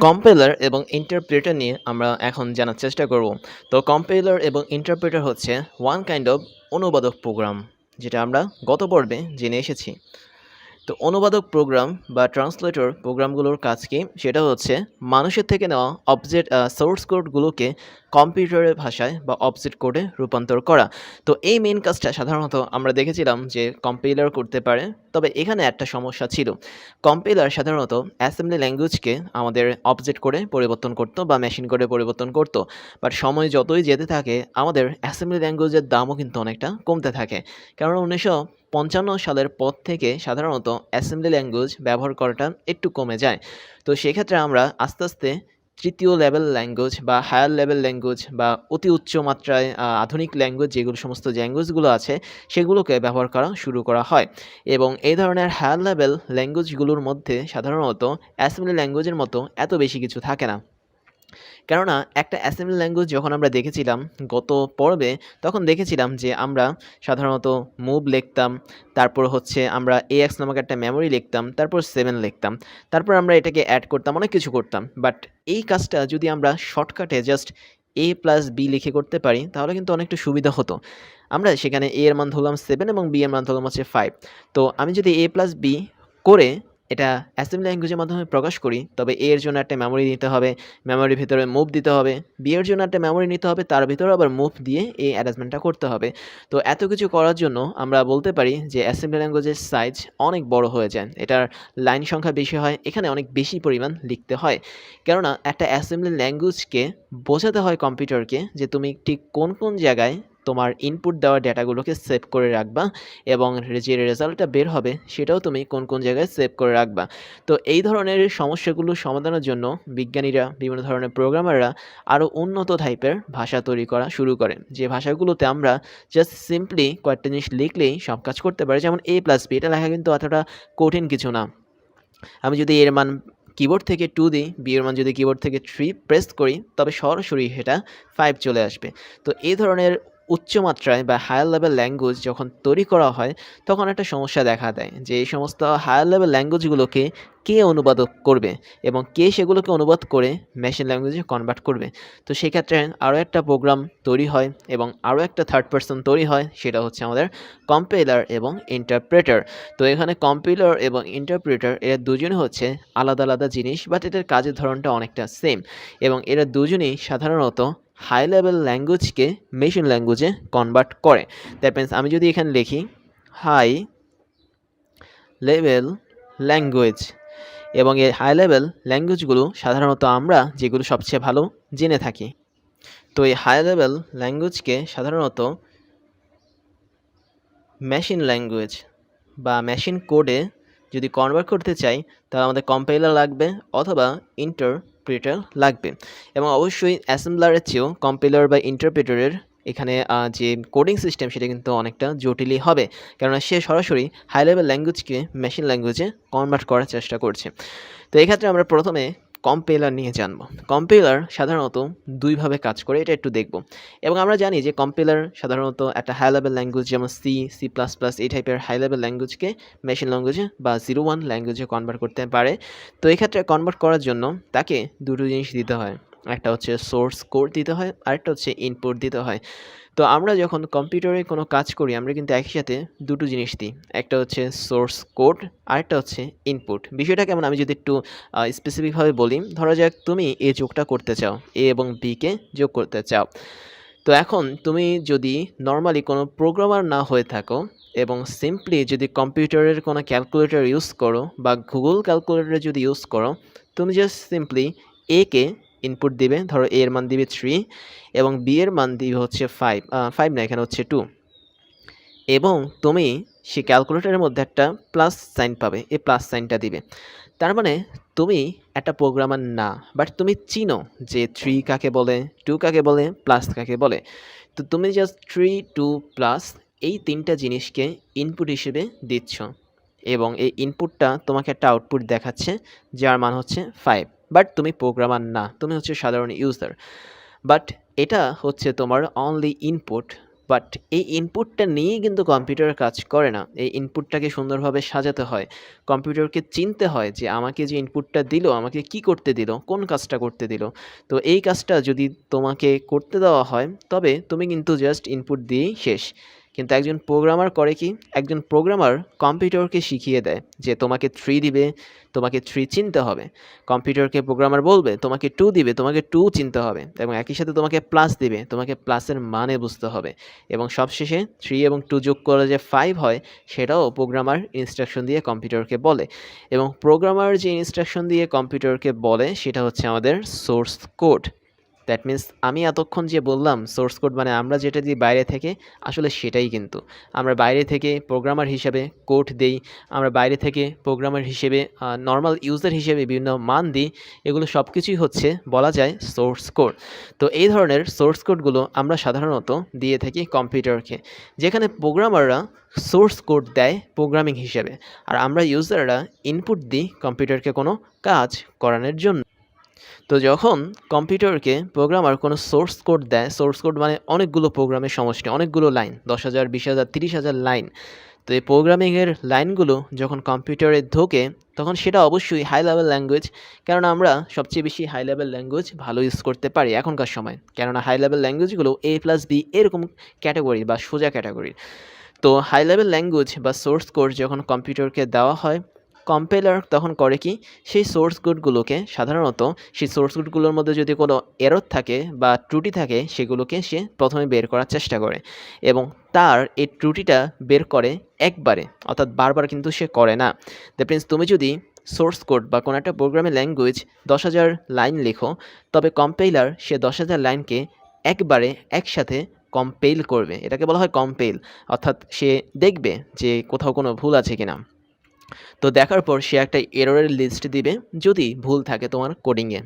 Compiler এবং interpreter নিয়ে আমরা এখন জানার চেষ্টা করব। তো কম্পেলার এবং ইন্টারপ্রেটার হচ্ছে ওয়ান কাইন্ড অফ অনুবাদক প্রোগ্রাম যেটা আমরা গত পর্বে জেনে এসেছি। তো অনুবাদক প্রোগ্রাম বা ট্রান্সলেটর প্রোগ্রামগুলোর কাজ কি? সেটা হচ্ছে মানুষের থেকে নেওয়া অবজেক্ট সোর্স কোডগুলোকে কম্পিউটারের ভাষায় বা অবজেক্ট কোডে রূপান্তর করা। তো এই মেন কাজটা সাধারণত আমরা দেখেছিলাম যে কম্পিলার করতে পারে, তবে এখানে একটা সমস্যা ছিল। কম্পিলার সাধারণত অ্যাসেম্বলি ল্যাঙ্গুয়েজকে আমাদের অবজেক্ট করে পরিবর্তন করতো বা মেশিন করে পরিবর্তন করতো। বাট সময় যতই যেতে থাকে, আমাদের অ্যাসেম্বলি ল্যাঙ্গুয়েজের দামও কিন্তু অনেকটা কমতে থাকে। কারণ উনিশশো পঞ্চান্ন সালের পর থেকে সাধারণত অ্যাসেম্বলি ল্যাঙ্গুয়েজ ব্যবহার করাটা একটু কমে যায়। তো সেক্ষেত্রে আমরা আস্তে আস্তে তৃতীয় লেভেল ল্যাঙ্গুয়েজ বা হায়ার লেভেল ল্যাঙ্গুয়েজ বা অতি উচ্চ মাত্রায় আধুনিক ল্যাঙ্গুয়েজ যেগুলো সমস্ত ল্যাঙ্গুয়েজগুলো আছে, সেগুলোকে ব্যবহার করা শুরু করা হয়। এবং এই ধরনের হায়ার লেভেল ল্যাঙ্গুয়েজগুলোর মধ্যে সাধারণত অ্যাসেম্বলি ল্যাঙ্গুয়েজের মতো এত বেশি কিছু থাকে না। কেননা একটা অ্যাসেম্বলি ল্যাঙ্গুয়েজ যখন আমরা দেখেছিলাম গত পর্বে, তখন দেখেছিলাম যে আমরা সাধারণত মুভ লিখতাম, তারপর হচ্ছে আমরা এএক্স নামক একটা মেমোরি লিখতাম, তারপর সেভেন লিখতাম, তারপর আমরা এটাকে অ্যাড করতাম, অনেক কিছু করতাম। বাট এই কাজটা যদি আমরা শর্টকাটে জাস্ট এ প্লাস বি লিখে করতে পারি, তাহলে কিন্তু অনেকটা সুবিধা হতো। আমরা সেখানে এ এর মান ধরলাম সেভেন এবং বি এর মান ধরলাম হচ্ছে ফাইভ তো আমি যদি এ প্লাস বি করে এটা অ্যাসেম্বলি ল্যাঙ্গুয়েজের মাধ্যমে প্রকাশ করি, তবে এর জন্য একটা মেমোরি নিতে হবে মেমোরির ভিতরে মুভ দিতে হবে বি এর জন্য একটা মেমোরি নিতে হবে, তার ভিতরে আবার মুভ দিয়ে এই অ্যারেঞ্জমেন্টটা করতে হবে। তো এত কিছু করার জন্য আমরা বলতে পারি যে অ্যাসেম্বলি ল্যাঙ্গুয়েজের সাইজ অনেক বড় হয়ে যায়, এটার লাইন সংখ্যা বেশি হয়, এখানে অনেক বেশি পরিমাণ লিখতে হয়। কেননা একটা অ্যাসেম্বলি ল্যাঙ্গুয়েজকে বোঝাতে হয় কম্পিউটারকে যে তুমি ঠিক কোন কোন জায়গায় তোমার ইনপুট দেওয়া ডেটাগুলোকে সেভ করে রাখবা এবং যে রেজাল্টটা বের হবে সেটাও তুমি কোন কোন জায়গায় সেভ করে রাখবা। তো এই ধরনের সমস্যাগুলো সমাধানের জন্য বিজ্ঞানীরা, বিভিন্ন ধরনের প্রোগ্রামাররা আরও উন্নত টাইপের ভাষা তৈরি করা শুরু করে যে ভাষাগুলোতে আমরা জাস্ট সিম্পলি কয়েকটা জিনিস লিখলেই সব কাজ করতে পারি, যেমন এ প্লাস বি এটা লেখা কিন্তু অতটা কঠিন কিছু না। আমি যদি এর মান কিবোর্ড থেকে টু দিই বি এর মান যদি কিবোর্ড থেকে থ্রি প্রেস করি, তবে সরাসরি সেটা ফাইভ চলে আসবে। তো এই ধরনের উচ্চমাত্রায় বা হায়ার লেভেল ল্যাঙ্গুয়েজ যখন তৈরি করা হয়, তখন একটা সমস্যা দেখা দেয় যে এই সমস্ত হায়ার লেভেল ল্যাঙ্গুয়েজগুলোকে কে অনুবাদ করবে এবং কে সেগুলোকে অনুবাদ করে মেশিন ল্যাঙ্গুয়েজে কনভার্ট করবে। তো সেক্ষেত্রে আরও একটা প্রোগ্রাম তৈরি হয় এবং আরও একটা থার্ড পার্সন তৈরি হয়, সেটা হচ্ছে আমাদের কম্পিলার এবং ইন্টারপ্রেটার তো এখানে কম্পিলার এবং ইন্টারপ্রেটার এরা দুজনে হচ্ছে আলাদা আলাদা জিনিস বাট এদের কাজের ধরনটা অনেকটা সেম এবং এরা দুজনেই সাধারণত হাই লেভেল ল্যাঙ্গুয়েজকে মেশিন ল্যাঙ্গুয়েজে কনভার্ট করে। দ্যাট মিন্স আমি যদি এখানে লিখি হাই লেভেল ল্যাঙ্গুয়েজ এবং এই হাই লেভেল ল্যাঙ্গুয়েজগুলো সাধারণত আমরা যেগুলো সবচেয়ে ভালো জেনে থাকি। তো এই হাই লেভেল ল্যাঙ্গুয়েজকে সাধারণত মেশিন ল্যাঙ্গুয়েজ বা মেশিন কোডে যদি কনভার্ট করতে চাই, তাহলে আমাদের কম্পাইলার লাগবে অথবা ইন্টারপ্রিটার লাগবে। এবং অবশ্যই অ্যাসেম্বলারের চেয়েও কম্পিলার বা ইন্টারপ্রিটারের এখানে যে কোডিং সিস্টেম সেটা কিন্তু অনেকটা জটিলই হবে। কেননা সে সরাসরি হাই লেভেল ল্যাঙ্গুয়েজকে মেশিন ল্যাঙ্গুয়েজে কনভার্ট করার চেষ্টা করছে। তো এক্ষেত্রে আমরা প্রথমে কম্পেলার নিয়ে জানব। কম্পেলার সাধারণত দুইভাবে কাজ করে, এটা একটু দেখব। এবং আমরা জানি যে কম্পেলার সাধারণত একটা হাই লেভেল ল্যাঙ্গুয়েজ যেমন সি সি প্লাস প্লাস এই টাইপের হাই লেভেল ল্যাঙ্গুয়েজকে মেশিন ল্যাঙ্গুয়েজে বা জিরো ওয়ান ল্যাঙ্গুয়েজে কনভার্ট করতে পারে। তো এক্ষেত্রে কনভার্ট করার জন্য তাকে দুটো জিনিস দিতে হয়। একটা হচ্ছে সোর্স কোড দিতে হয়, আরেকটা হচ্ছে ইনপুট দিতে হয়। তো আমরা যখন কম্পিউটারে কোনো কাজ করি, আমরা কিন্তু একই সাথে দুটো জিনিস দিই। একটা হচ্ছে সোর্স কোড আরেকটা হচ্ছে ইনপুট বিষয়টা কেমন আমি যদি একটু স্পেসিফিকভাবে বলি, ধরা যাক তুমি এ যোগটা করতে চাও, এ এবং বিকে যোগ করতে চাও। তো এখন তুমি যদি নর্মালি কোনো প্রোগ্রামার না হয়ে থাকো এবং সিম্পলি যদি কম্পিউটারের কোনো ক্যালকুলেটর ইউজ করো বা গুগল ক্যালকুলেটর যদি ইউজ করো, তুমি জাস্ট সিম্পলি একে ইনপুট দিবে, ধরো এ এর মান দিবে থ্রি এবং বি এর মান দিবে হচ্ছে ফাইভ ফাইভ না, এখানে হচ্ছে টু এবং তুমি সে ক্যালকুলেটরের মধ্যে একটা প্লাস সাইন পাবে, এই প্লাস সাইনটা দিবে। তার মানে তুমি একটা প্রোগ্রামার না বাট তুমি চিনো যে থ্রি কাকে বলে টু কাকে বলে প্লাস কাকে বলে। তো তুমি জাস্ট থ্রি টু প্লাস এই তিনটা জিনিসকে ইনপুট হিসেবে দিচ্ছ এবং এই ইনপুটটা তোমাকে একটা আউটপুট দেখাচ্ছে, যার মান হচ্ছে ফাইভ বাট তুমি প্রোগ্রামার না, তুমি হচ্ছে সাধারণ ইউজার। বাট এটা হচ্ছে তোমার অনলি ইনপুট বাট এই ইনপুটটা নিয়েই কিন্তু কম্পিউটার কাজ করে না। এই ইনপুটটাকে সুন্দরভাবে সাজাতে হয়। কম্পিউটারকে চিনতে হয় যে আমাকে যে ইনপুটটা দিল, আমাকে কি করতে দিল, কোন কাজটা করতে দিল। তো এই কাজটা যদি তোমাকে করতে দেওয়া হয়, তবে তুমি কিন্তু জাস্ট ইনপুট দিয়েই শেষ। কিন্তু একজন প্রোগ্রামার করে কি? একজন প্রোগ্রামার কম্পিউটারকে শিখিয়ে দেয় যে তোমাকে থ্রি দিবে, তোমাকে থ্রি চিনতে হবে। কম্পিউটারকে প্রোগ্রামার বলবে, তোমাকে টু দিবে, তোমাকে টু চিনতে হবে এবং একই সাথে তোমাকে প্লাস দিবে, তোমাকে প্লাসের মানে বুঝতে হবে এবং সবশেষে থ্রি এবং টু যোগ করে যে ফাইভ হয়, সেটাও প্রোগ্রামার ইনস্ট্রাকশন দিয়ে কম্পিউটারকে বলে এবং প্রোগ্রামার যে ইনস্ট্রাকশন দিয়ে কম্পিউটারকে বলে, সেটা হচ্ছে আমাদের সোর্স কোড দ্যাট মিন্স আমি এতক্ষণ যে বললাম সোর্স কোড মানে আমরা যেটা দিই বাইরে থেকে, আসলে সেটাই কিন্তু। আমরা বাইরে থেকে প্রোগ্রামার হিসেবে কোড দেই, আমরা বাইরে থেকে প্রোগ্রামার হিসেবে নর্মাল ইউজার হিসেবে বিভিন্ন মান দিই, এগুলো সব কিছুই হচ্ছে বলা যায় সোর্স কোড তো এই ধরনের সোর্স কোডগুলো আমরা সাধারণত দিয়ে থাকি কম্পিউটারকে যেখানে প্রোগ্রামাররা সোর্স কোড দেয় প্রোগ্রামিং হিসেবে, আর আমরা ইউজাররা ইনপুট দিই কম্পিউটারকে কোনো কাজ করানোর জন্য। তো যখন কম্পিউটারকে প্রোগ্রামার কোনো সোর্স কোড দেয় সোর্স কোড মানে অনেকগুলো প্রোগ্রামের সমষ্টি, অনেকগুলো লাইন দশ হাজার বিশ হাজার তিরিশ হাজার লাইন তো এই প্রোগ্রামিংয়ের লাইনগুলো যখন কম্পিউটারে ঢোকে, তখন সেটা অবশ্যই হাই লেভেল ল্যাঙ্গুয়েজ কেননা আমরা সবচেয়ে বেশি হাই লেভেল ল্যাঙ্গুয়েজ ভালো ইউজ করতে পারি এখনকার সময়। কেননা হাই লেভেল ল্যাঙ্গুয়েজগুলো এ প্লাস বি এরকম ক্যাটাগরি বা সোজা ক্যাটাগরি তো হাই লেভেল ল্যাঙ্গুয়েজ বা সোর্স কোড যখন কম্পিউটারকে দেওয়া হয় কম্পেলার তখন করে কি? সেই সোর্স কোডগুলোকে সাধারণত সেই সোর্স কোডগুলোর মধ্যে যদি কোনো এরর থাকে বা ত্রুটি থাকে সেগুলোকে সে প্রথমে বের করার চেষ্টা করে এবং তার এই ত্রুটিটা বের করে একবারে, অর্থাৎ বারবার কিন্তু সে করে না। দ্যাট মিন্স তুমি যদি সোর্স কোড বা কোনো একটা প্রোগ্রামের ল্যাঙ্গুয়েজ দশ হাজার লাইন লেখো, তবে কম্পেইলার সে দশ হাজার লাইনকে একবারে একসাথে কম্পেইল করবে। এটাকে বলা হয় কম্পেইল অর্থাৎ সে দেখবে যে কোথাও কোনো ভুল আছে কিনা। তো দেখার পর সে একটা এররের লিস্ট দিবে যদি ভুল থাকে তোমার কোডিংয়ে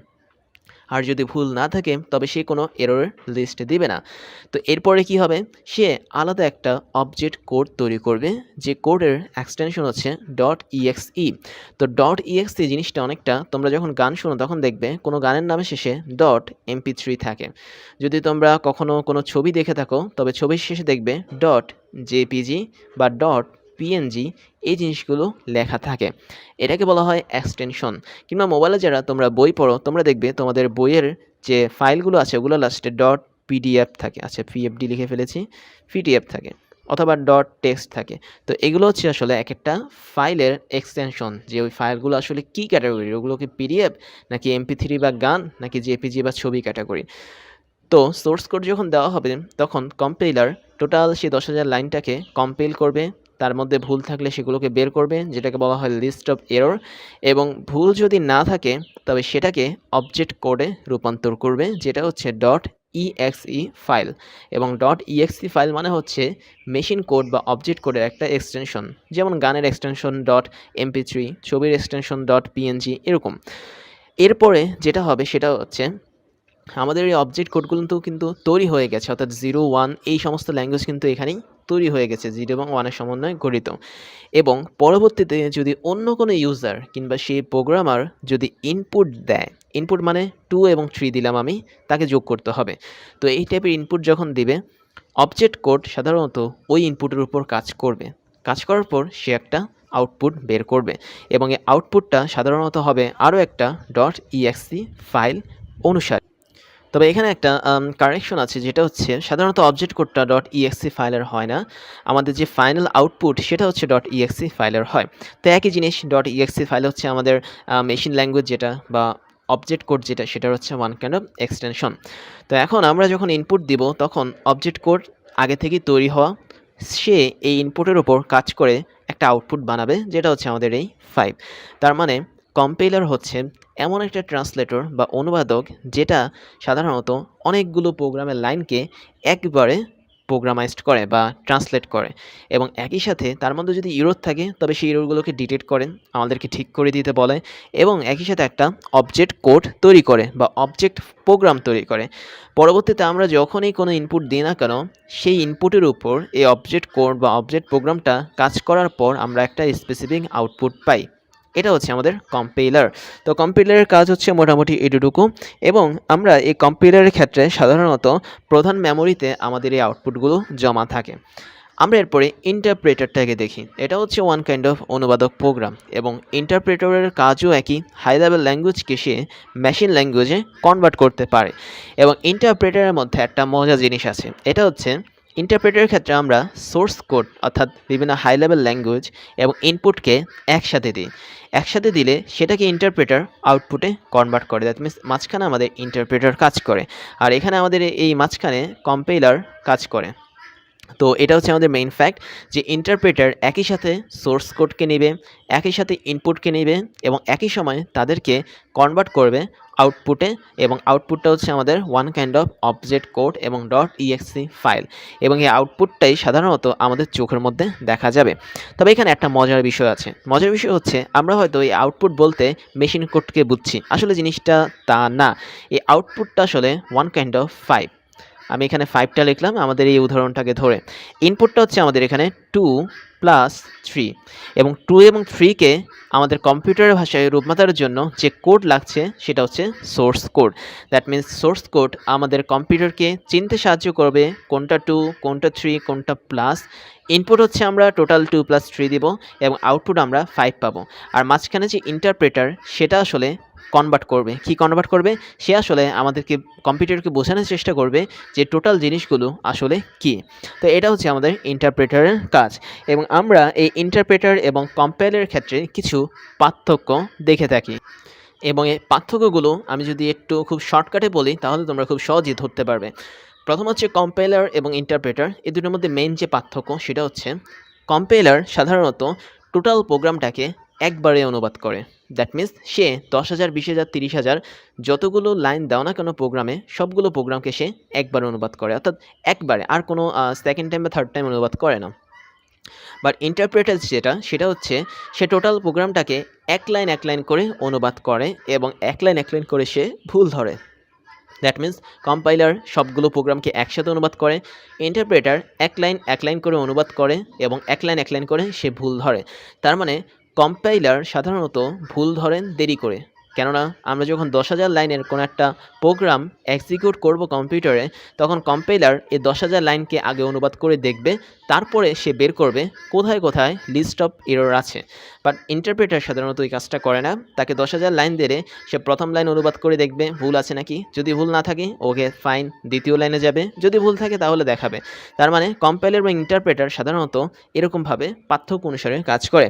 আর যদি ভুল না থাকে, তবে সে কোনো এররের লিস্ট দিবে না। তো এরপরে কি হবে? সে আলাদা একটা অবজেক্ট কোড তৈরি করবে, যে কোডের এক্সটেনশন হচ্ছে. ডট ইএক্সই তো. ডট ইএক্সই জিনিসটা অনেকটা, তোমরা যখন গান শোনো তখন দেখবে, কোনো গানের নামে শেষে. ডট এমপি থাকে। যদি তোমরা কখনো কোনো ছবি দেখে থাকো, তবে ছবির শেষে দেখবে. ডট জেপিজি বা ডট পিএনজি এই জিনিসগুলো লেখা থাকে। এটাকে বলা হয় এক্সটেনশন কিংবা মোবাইলে যারা তোমরা বই পড়ো, তোমরা দেখবে তোমাদের বইয়ের যে ফাইলগুলো আছে, ওগুলো লাস্টে ডট পিডিএফ থাকে। আচ্ছা পিএফডি লিখে ফেলেছি পিডিএফ থাকে, অথবা ডট টেক্সট থাকে। তো এগুলো হচ্ছে আসলে এক একটা ফাইলের এক্সটেনশন যে ওই ফাইলগুলো আসলে কী ক্যাটাগরির ওগুলো কি পিডিএফ নাকি এমপি থ্রি বা গান নাকি জেপিজি বা ছবি ক্যাটাগরি তো সোর্স কোড যখন দেওয়া হবে, তখন কম্পেইলার টোটাল সেই দশ হাজার লাইনটাকে কম্পেইল করবে তার মধ্যে ভুল থাকলে সেগুলোকে বের করবে, যেটাকে বলা হয় লিস্ট অফ এরর এবং ভুল যদি না থাকে, তবে সেটাকে অবজেক্ট কোডে রূপান্তর করবে, যেটা হচ্ছে ডট ইএক্সই ফাইল এবং ডট ইএক্সই ফাইল মানে হচ্ছে মেশিন কোড বা অবজেক্ট কোডের একটা এক্সটেনশন যেমন গানের এক্সটেনশন ডট এমপি থ্রি ছবির এক্সটেনশন ডট পিএনজি এরকম। এরপরে যেটা হবে সেটা হচ্ছে, আমাদের এই অবজেক্ট কোডগুলো তো কিন্তু তৈরি হয়ে গেছে, অর্থাৎ জিরো ওয়ান এই সমস্ত ল্যাঙ্গুয়েজ কিন্তু এখানেই তৈরি হয়ে গেছে জিরো এবং ওয়ানের সমন্বয়ে গঠিত। এবং পরবর্তীতে যদি অন্য কোনো ইউজার কিংবা সেই প্রোগ্রামার যদি ইনপুট দেয় ইনপুট মানে টু এবং থ্রি দিলাম আমি, তাকে যোগ করতে হবে। তো এই টাইপের ইনপুট যখন দিবে অবজেক্ট কোড সাধারণত ওই ইনপুটের উপর কাজ করবে। কাজ করার পর সে একটা আউটপুট বের করবে এবং এই আউটপুটটা সাধারণত হবে আরও একটা ডট ইএক্সি ফাইল অনুসারে। তবে এখানে একটা কারেকশন আছে যেটা হচ্ছে সাধারণত অবজেক্ট কোডটা ডট ইএক্সি ফাইলের হয় না। আমাদের যে ফাইনাল আউটপুট সেটা হচ্ছে. ডট ইএক্সি ফাইলের হয়। তো একই জিনিস. ডট ইএক্সি ফাইল হচ্ছে আমাদের মেশিন ল্যাঙ্গুয়েজ যেটা বা অবজেক্ট কোড যেটা সেটা হচ্ছে ওয়ান কাইন্ড অফ এক্সটেনশন তো এখন আমরা যখন ইনপুট দিব তখন অবজেক্ট কোড আগে থেকেই তৈরি হওয়া, সে এই ইনপুটের ওপর কাজ করে একটা আউটপুট বানাবে, যেটা হচ্ছে আমাদের এই ফাইভ তার মানে কম্পেলার হচ্ছে এমন একটা ট্রান্সলেটর বা অনুবাদক যেটা সাধারণত অনেকগুলো প্রোগ্রামের লাইনকে একবারে প্রোগ্রামাইজড করে বা ট্রান্সলেট করে এবং একই সাথে তার মধ্যে যদি ইরোর থাকে তবে সেই ইরোরগুলোকে ডিটেক্ট করেন আমাদেরকে ঠিক করে দিতে বলে এবং একই সাথে একটা অবজেক্ট কোড তৈরি করে বা অবজেক্ট প্রোগ্রাম তৈরি করে। পরবর্তীতে আমরা যখনই কোনো ইনপুট দিই না কেন, সেই ইনপুটের উপর এই অবজেক্ট কোড বা অবজেক্ট প্রোগ্রামটা কাজ করার পর আমরা একটা স্পেসিফিক আউটপুট পাই। এটা হচ্ছে আমাদের কম্পিলার তো কম্পিলারের কাজ হচ্ছে মোটামুটি এটুকু এবং আমরা এই কম্পিলারের ক্ষেত্রে সাধারণত প্রধান মেমোরিতে আমাদের এই আউটপুটগুলো জমা থাকে। আমরা এরপরে ইন্টারপ্রেটারটাকে দেখি। এটা হচ্ছে ওয়ান কাইন্ড অফ অনুবাদক প্রোগ্রাম এবং ইন্টারপ্রেটারের কাজও একই। হাই লেভেল ল্যাঙ্গুয়েজকে সে মেশিন ল্যাঙ্গুয়েজে কনভার্ট করতে পারে। এবং ইন্টারপ্রেটারের মধ্যে একটা মজা জিনিস আছে। এটা হচ্ছে ইন্টারপ্রেটারের ক্ষেত্রে আমরা সোর্স কোড অর্থাৎ বিভিন্ন হাই লেভেল ল্যাঙ্গুয়েজ এবং ইনপুটকে একসাথে দিই। একসাথে দিলে সেটাকে ইন্টারপ্রেটার আউটপুটে কনভার্ট করে। দ্যাট মিনস মাঝখানে আমাদের ইন্টারপ্রেটার কাজ করে। আর এখানে আমাদের এই মাঝখানে কম্পেইলার কাজ করে। তো এটা হচ্ছে আমাদের মেইন ফ্যাক্ট যে ইন্টারপ্রেটার একই সাথে সোর্স কোডকে নেবে, একই সাথে ইনপুটকে নেবে এবং একই সময় তাদেরকে কনভার্ট করবে আউটপুটে এবং আউটপুটটা হচ্ছে আমাদের one kind of object code এবং. ডট ইএক্সি ফাইল এবং এই আউটপুটটাই সাধারণত আমাদের চোখের মধ্যে দেখা যাবে। তবে এখানে একটা মজার বিষয় আছে। মজার বিষয় হচ্ছে আমরা হয়তো এই আউটপুট বলতে মেশিন কোডকে বুঝছি। আসলে জিনিসটা তা না। এই আউটপুটটা আসলে ওয়ান কাইন্ড অফ ফাইভ আমি এখানে ফাইভটা লিখলাম, আমাদের এই উদাহরণটাকে ধরে। ইনপুটটা হচ্ছে আমাদের এখানে টু প্লাস থ্রি এবং টু এবং থ্রিকে আমাদের কম্পিউটারের ভাষায় রূপমাতার জন্য যে কোড লাগছে, সেটা হচ্ছে source code that means source code আমাদের কম্পিউটারকে চিনতে সাহায্য করবে কোনটা টু কোনটা থ্রি কোনটা প্লাস ইনপুট হচ্ছে আমরা টোটাল টু প্লাস থ্রি দিব এবং আউটপুট আমরা ফাইভ পাবো। আর মাঝখানে যে ইন্টারপ্রেটার সেটা আসলে কনভার্ট করবে। কি কনভার্ট করবে? সে আসলে আমাদেরকে কম্পিউটারকে বোঝানোর চেষ্টা করবে যে টোটাল জিনিসগুলো আসলে কি। তো এটা হচ্ছে আমাদের ইন্টারপ্রেটারের কাজ। এবং আমরা এই ইন্টারপ্রেটার এবং কম্পাইলের ক্ষেত্রে কিছু পার্থক্য দেখে থাকি। এবং এই পার্থক্যগুলো আমি যদি একটু খুব শর্টকাটে বলি, তাহলে তোমরা খুব সহজেই ধরতে পারবে। প্রথম হচ্ছে কম্পাইলার এবং ইন্টারপ্রেটার এই দুটোর মধ্যে মেইন যে পার্থক্য, সেটা হচ্ছে কম্পাইলার সাধারণত টোটাল প্রোগ্রামটাকে একবারে অনুবাদ করে। দ্যাট মিন্স সে দশ হাজার, বিশ হাজার, তিরিশ হাজার যতগুলো লাইন দাও না কেন প্রোগ্রামে সবগুলো প্রোগ্রামকে সে একবার অনুবাদ করে। অর্থাৎ একবারে, আর কোনো সেকেন্ড টাইম বা থার্ড টাইম অনুবাদ করে না। বাট ইন্টারপ্রেটার যেটা, সেটা হচ্ছে সে টোটাল প্রোগ্রামটাকে এক লাইন এক লাইন করে অনুবাদ করে এবং এক লাইন এক লাইন করে সে ভুল ধরে। দ্যাট মিন্স কম্পাইলার সবগুলো প্রোগ্রামকে একসাথে অনুবাদ করে ইন্টারপ্রেটার এক লাইন এক লাইন করে অনুবাদ করে এবং এক লাইন এক লাইন করে সে ভুল ধরে। তার মানে কম্পাইলার সাধারণত ভুল ধরেন দেরি করে। কেননা, আমরা যখন দশ হাজার লাইনের কোনো একটা প্রোগ্রাম এক্সিকিউট করব কম্পিউটারে, তখন কম্পাইলার এই দশ হাজার লাইনকে আগে অনুবাদ করে দেখবে, তারপরে সে বের করবে কোথায় কোথায় লিস্ট অফ এরর আছে। বাট ইন্টারপ্রেটার সাধারণত এই কাজটা করে না। তাকে দশ হাজার লাইন দিলে সে প্রথম লাইন অনুবাদ করে দেখবে, ভুল আছে নাকি? যদি ভুল না থাকে, ওকে ফাইন দ্বিতীয় লাইনে যাবে। যদি ভুল থাকে, তাহলে দেখাবে। তার মানে কম্পাইলার বা ইন্টারপ্রেটার সাধারণত এরকমভাবে পার্থক্য অনুসারে কাজ করে।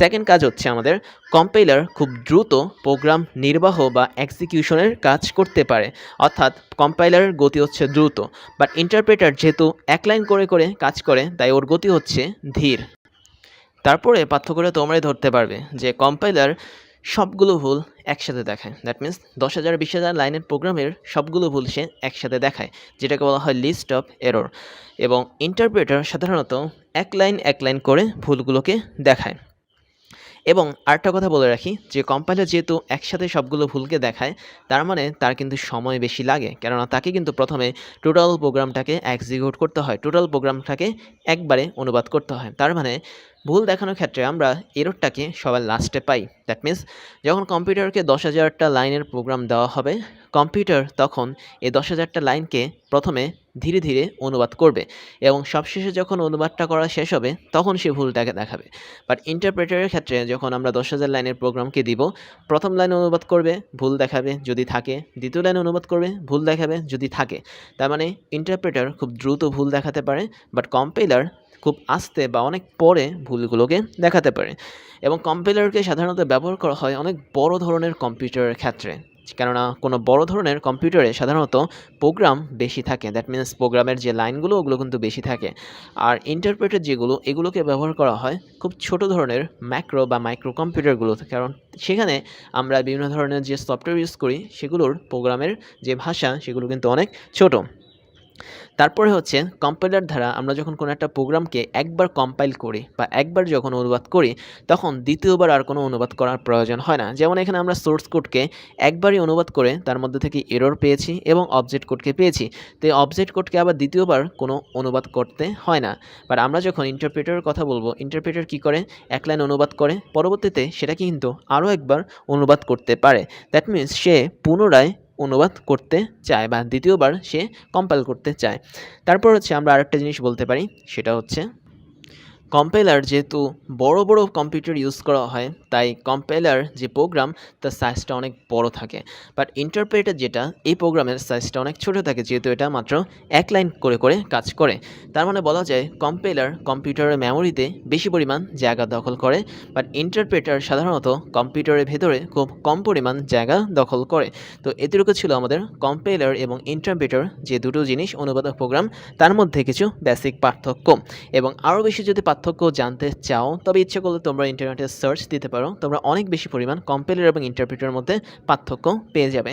সেকেন্ড কাজ হচ্ছে আমাদের কম্পাইলার খুব দ্রুত প্রোগ্রাম নির্বাহ বা এক্সিকিউশনের কাজ করতে পারে। অর্থাৎ কম্পাইলারের গতি হচ্ছে দ্রুত বাট ইন্টারপ্রেটার যেহেতু এক লাইন করে করে কাজ করে, তাই ওর গতি হচ্ছে ধীর। তারপরে পার্থক্যটা তোমরাই ধরতে পারবে যে কম্পাইলার সবগুলো ভুল একসাথে দেখায়। দ্যাট মিন্স দশ হাজার বিশ হাজার লাইনের প্রোগ্রামের সবগুলো ভুল সে একসাথে দেখায়, যেটাকে বলা হয় লিস্ট অফ এরর এবং ইন্টারপ্রেটার সাধারণত এক লাইন এক লাইন করে ভুলগুলোকে দেখায়। এবং আরেকটা কথা বলে রাখি যে কম্পাইলার যেহেতু একসাথে সবগুলো ভুলকে দেখায়, তার মানে তার কিন্তু সময় বেশি লাগে। কেননা তাকে কিন্তু প্রথমে টোটাল প্রোগ্রামটাকে এক্সিকিউট করতে হয়। টোটাল প্রোগ্রামটাকে একবারে অনুবাদ করতে হয়। তার মানে ভুল দেখানোর ক্ষেত্রে আমরা এররটাকে সবার লাস্টে পাই। দ্যাট মিন্স যখন কম্পিউটারকে দশ হাজারটা লাইনের প্রোগ্রাম দেওয়া হবে কম্পিউটার তখন এই দশ হাজারটা লাইনকে প্রথমে ধীরে ধীরে অনুবাদ করবে এবং সবশেষে যখন অনুবাদটা করা শেষ হবে, তখন সে ভুলটাকে দেখাবে। বাট ইন্টারপ্রেটারের ক্ষেত্রে যখন আমরা দশ হাজার লাইনের প্রোগ্রামকে দিব, প্রথম লাইন অনুবাদ করবে, ভুল দেখাবে, যদি থাকে, দ্বিতীয় লাইন অনুবাদ করবে, ভুল দেখাবে, যদি থাকে। তার মানে ইন্টারপ্রেটার খুব দ্রুত ভুল দেখাতে পারে বাট কম্পাইলার খুব আস্তে বা অনেক পরে ভুলগুলোকে দেখাতে পারে। এবং কম্পিউটারকে সাধারণত ব্যবহার করা হয় অনেক বড় ধরনের কম্পিউটারের ক্ষেত্রে। কেননা কোনো বড় ধরনের কম্পিউটারে সাধারণত প্রোগ্রাম বেশি থাকে। দ্যাট মিন্স প্রোগ্রামের যে লাইনগুলো, ওগুলো কিন্তু বেশি থাকে। আর ইন্টারপ্রেটার যেগুলো, এগুলোকে ব্যবহার করা হয় খুব ছোট ধরনের ম্যাক্রো বা মাইক্রো কম্পিউটারগুলোতে কারণ সেখানে আমরা বিভিন্ন ধরনের যে সফটওয়্যার ইউজ করি, সেগুলোর প্রোগ্রামের যে ভাষা, সেগুলো কিন্তু অনেক ছোট। তারপরে হচ্ছে কম্পাইলার দ্বারা আমরা যখন কোনো একটা প্রোগ্রামকে একবার কম্পাইল করি বা একবার যখন অনুবাদ করি, তখন দ্বিতীয়বার আর কোনো অনুবাদ করার প্রয়োজন হয় না। যেমন এখানে আমরা সোর্স কোডকে একবারই অনুবাদ করে তার মধ্যে থেকে এরর পেয়েছি এবং অবজেক্ট কোডকে পেয়েছি। তো এই অবজেক্ট কোডকে আবার দ্বিতীয়বার কোনো অনুবাদ করতে হয় না। বাট আমরা যখন ইন্টারপ্রেটারের কথা বলব ইন্টারপ্রেটার কী করে? এক লাইন অনুবাদ করে। পরবর্তীতে সেটাকে কিন্তু আরও একবার অনুবাদ করতে পারে। দ্যাট মিন্স সে পুনরায় অনুবাদ করতে চায় বা দ্বিতীয়বার সে কম্পাইল করতে চায়। তারপর হচ্ছে আমরা আরেকটা জিনিস বলতে পারি, সেটা হচ্ছে কম্পাইলার যেহেতু বড় বড় কম্পিউটার ইউজ করা হয়, তাই কম্পাইলার যে প্রোগ্রাম, তার সাইজটা অনেক বড় থাকে। বাট ইন্টারপ্রেটার যেটা, এই প্রোগ্রামের সাইজটা অনেক ছোট থাকে, যেহেতু এটা মাত্র এক লাইন করে করে কাজ করে। তার মানে বলা যায়, কম্পাইলার কম্পিউটারের মেমোরিতে বেশি পরিমাণ জায়গা দখল করে বাট ইন্টারপ্রেটার সাধারণত কম্পিউটারের ভেতরে খুব কম পরিমাণ জায়গা দখল করে। তো এতটুকু ছিল আমাদের কম্পাইলার এবং ইন্টারপ্রেটার যে দুটো জিনিস অনুবাদক প্রোগ্রাম, তার মধ্যে কিছু বেসিক পার্থক্য। এবং আরও বেশি যদি পার্থক্য জানতে চাও, তবে ইচ্ছে করলে তোমরা ইন্টারনেটে সার্চ দিতে পারো। তোমরা অনেক বেশি পরিমাণ কম্পেলের এবং ইন্টারপ্রিটার মধ্যে পার্থক্য পেয়ে যাবে।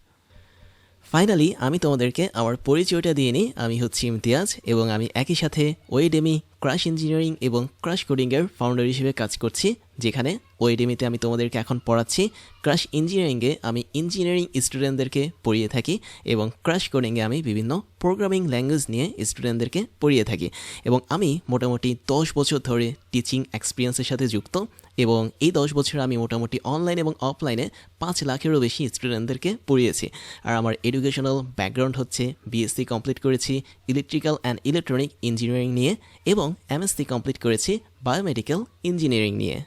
ফাইনালি আমি তোমাদেরকে আমার পরিচয়টা দিয়ে নিই। আমি হচ্ছি ইমতিয়াজ এবং আমি একই সাথে ওয়েডেমি ক্রাশ ইঞ্জিনিয়ারিং এবং ক্রাশ কোডিংয়ের ফাউন্ডার হিসেবে কাজ করছি, যেখানে ওয়েডেমিতে আমি তোমাদেরকে এখন পড়াচ্ছি। ক্রাশ ইঞ্জিনিয়ারিংয়ে আমি ইঞ্জিনিয়ারিং স্টুডেন্টদেরকে পড়িয়ে থাকি এবং ক্রাশ কোডিংয়ে আমি বিভিন্ন প্রোগ্রামিং ল্যাঙ্গুয়েজ নিয়ে স্টুডেন্টদেরকে পড়িয়ে থাকি। এবং আমি মোটামুটি দশ বছর ধরে টিচিং এক্সপিরিয়েন্সের সাথে যুক্ত। এবং এই দশ বছর আমি মোটামুটি অনলাইন এবং অফলাইনে পাঁচ লাখেরও বেশি স্টুডেন্টদেরকে পড়িয়েছি। আর আমার এডুকেশনাল ব্যাকগ্রাউন্ড হচ্ছে বিএসসি কমপ্লিট করেছি ইলেকট্রিক্যাল অ্যান্ড ইলেকট্রনিক ইঞ্জিনিয়ারিং নিয়ে এবং এমএসসি কমপ্লিট করেছি বায়োমেডিক্যাল ইঞ্জিনিয়ারিং নিয়ে।